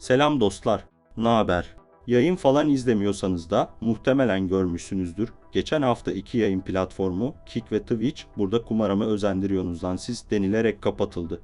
Selam dostlar. Ne haber? Yayın falan izlemiyorsanız da muhtemelen görmüşsünüzdür. Geçen hafta iki yayın platformu Kick ve Twitch burada kumarımı özendiriyorsunuz lan siz denilerek kapatıldı.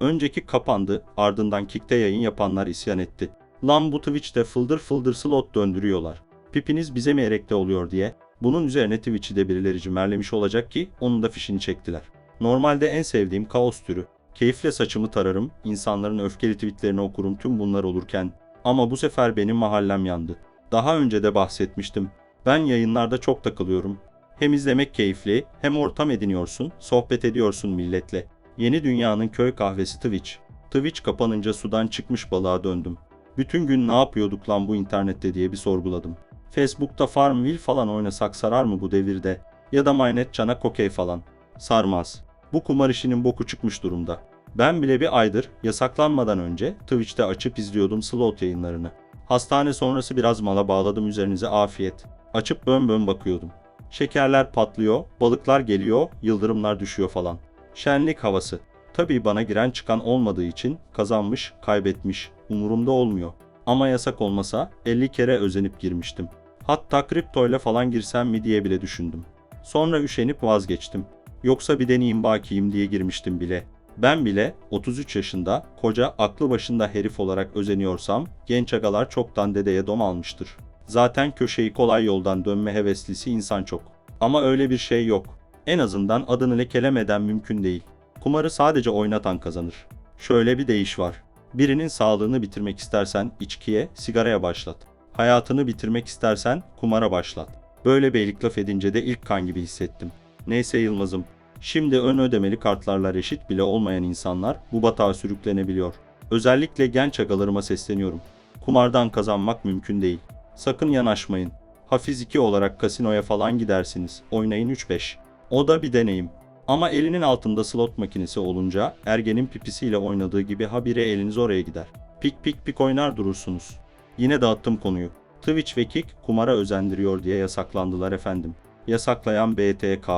Önceki kapandı, ardından Kick'te yayın yapanlar isyan etti. Lan bu Twitch'te fıldır fıldır slot döndürüyorlar. Pipiniz bize mi erekte oluyor diye. Bunun üzerine Twitch'i de birileri cimerlemiş olacak ki onun da fişini çektiler. Normalde en sevdiğim kaos türü. Keyifle saçımı tararım, insanların öfkeli tweetlerini okurum tüm bunlar olurken. Ama bu sefer benim mahallem yandı. Daha önce de bahsetmiştim. Ben yayınlarda çok takılıyorum. Hem izlemek keyifli, hem ortam ediniyorsun, sohbet ediyorsun milletle. Yeni dünyanın köy kahvesi Twitch. Twitch kapanınca sudan çıkmış balığa döndüm. Bütün gün ne yapıyorduk lan bu internette diye bir sorguladım. Facebook'ta Farmville falan oynasak sarar mı bu devirde? Ya da Mynet Çanak okey falan. Sarmaz. Bu kumar işinin boku çıkmış durumda. Ben bile bir aydır yasaklanmadan önce Twitch'te açıp izliyordum slot yayınlarını. Hastane sonrası biraz mala bağladım üzerinize afiyet. Açıp bön bön bakıyordum. Şekerler patlıyor, balıklar geliyor, yıldırımlar düşüyor falan. Şenlik havası. Tabii bana giren çıkan olmadığı için kazanmış, kaybetmiş, umurumda olmuyor. Ama yasak olmasa 50 kere özenip girmiştim. Hatta kriptoyla falan girsem mi diye bile düşündüm. Sonra üşenip vazgeçtim. Yoksa bir deneyeyim bakayım diye girmiştim bile. Ben bile 33 yaşında koca aklı başında herif olarak özeniyorsam genç agalar çoktan dedeye dom almıştır. Zaten köşeyi kolay yoldan dönme heveslisi insan çok. Ama öyle bir şey yok. En azından adını lekelemeden mümkün değil. Kumarı sadece oynatan kazanır. Şöyle bir deyiş var. Birinin sağlığını bitirmek istersen içkiye, sigaraya başlat. Hayatını bitirmek istersen kumara başlat. Böyle beylik laf edince de ilk kan gibi hissettim. Neyse Yılmaz'ım. Şimdi ön ödemeli kartlarla reşit bile olmayan insanlar bu batağa sürüklenebiliyor. Özellikle genç agalarıma sesleniyorum. Kumardan kazanmak mümkün değil. Sakın yanaşmayın. Hafiz 2 olarak kasinoya falan gidersiniz. Oynayın 3-5. O da bir deneyim. Ama elinin altında slot makinesi olunca ergenin pipisiyle oynadığı gibi habire eliniz oraya gider. Pik pik pik oynar durursunuz. Yine dağıttım konuyu. Twitch ve Kick kumara özendiriyor diye yasaklandılar efendim. Yasaklayan BTK,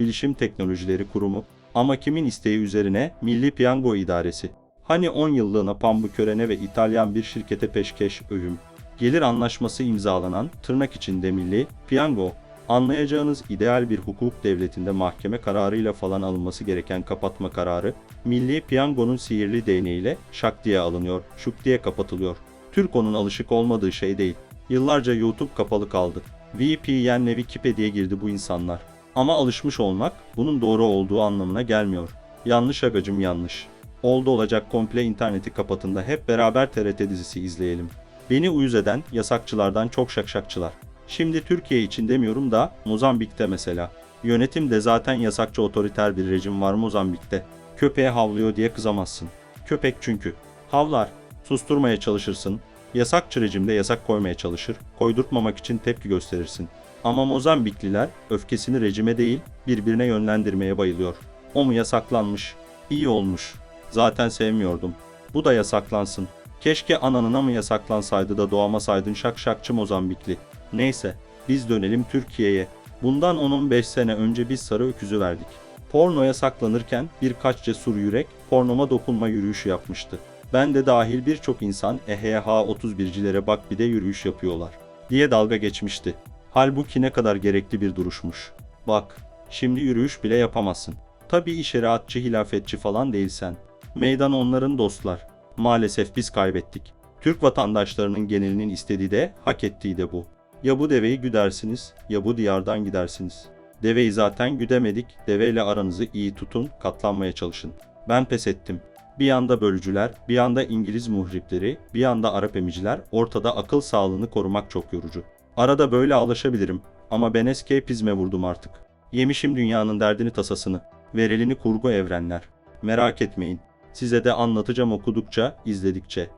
Bilişim Teknolojileri Kurumu ama kimin isteği üzerine Milli Piyango İdaresi. Hani 10 yıllığına Pambukörene ve İtalyan bir şirkete peşkeş övüm. Gelir anlaşması imzalanan tırnak içinde milli piyango Anlayacağınız ideal bir hukuk devletinde mahkeme kararıyla falan alınması gereken kapatma kararı, Milli Piyango'nun sihirli değneğiyle şak diye alınıyor, şuk diye kapatılıyor. Türko'nun alışık olmadığı şey değil. Yıllarca YouTube kapalı kaldı. VPN'le Wikipedia'ya girdi bu insanlar. Ama alışmış olmak, bunun doğru olduğu anlamına gelmiyor. Yanlış agacım yanlış. Oldu olacak komple interneti kapatın da hep beraber TRT dizisi izleyelim. Beni uyuz eden yasakçılardan çok şakşakçılar. Şimdi Türkiye için demiyorum da Mozambik'te mesela. Yönetimde zaten yasakçı otoriter bir rejim var Mozambik'te. Köpeğe havlıyor diye kızamazsın. Köpek çünkü. Havlar. Susturmaya çalışırsın. Yasakçı rejimde yasak koymaya çalışır. Koydurtmamak için tepki gösterirsin. Ama Mozambikliler öfkesini rejime değil birbirine yönlendirmeye bayılıyor. O mu yasaklanmış? İyi olmuş. Zaten sevmiyordum. Bu da yasaklansın. Keşke ananına mı yasaklansaydı da doğamasaydın şakşakçı Mozambikli. Neyse, biz dönelim Türkiye'ye. Bundan 10-15 sene önce biz sarı öküzü verdik. Porno yasaklanırken birkaç cesur yürek pornoma dokunma yürüyüşü yapmıştı. Ben de dahil birçok insan EHH 31'cilere bak bir de yürüyüş yapıyorlar diye dalga geçmişti. Halbuki ne kadar gerekli bir duruşmuş. Bak, şimdi yürüyüş bile yapamazsın. Tabii şeriatçı hilafetçi falan değilsen. Meydan onların dostlar. Maalesef biz kaybettik. Türk vatandaşlarının genelinin istediği de hak ettiği de bu. Ya bu deveyi güdersiniz ya bu diyardan gidersiniz. Deveyi zaten güdemedik. Deveyle aranızı iyi tutun, katlanmaya çalışın. Ben pes ettim. Bir yanda bölücüler, bir yanda İngiliz muhripleri, bir yanda Arap emiciler, ortada akıl sağlığını korumak çok yorucu. Arada böyle alışabilirim ama ben escapizme vurdum artık. Yemişim dünyanın derdini tasasını, verelini kurgu evrenler. Merak etmeyin, size de anlatacağım okudukça, izledikçe.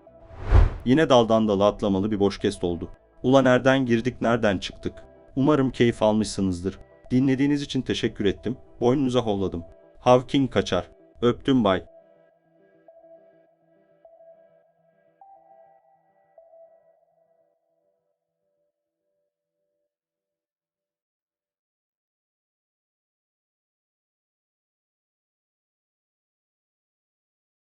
Yine daldan dala atlamalı bir boş kest oldu. Ula nereden girdik nereden çıktık? Umarım keyif almışsınızdır. Dinlediğiniz için teşekkür ettim. Boynunuza holladım. Havking kaçar. Öptüm bay.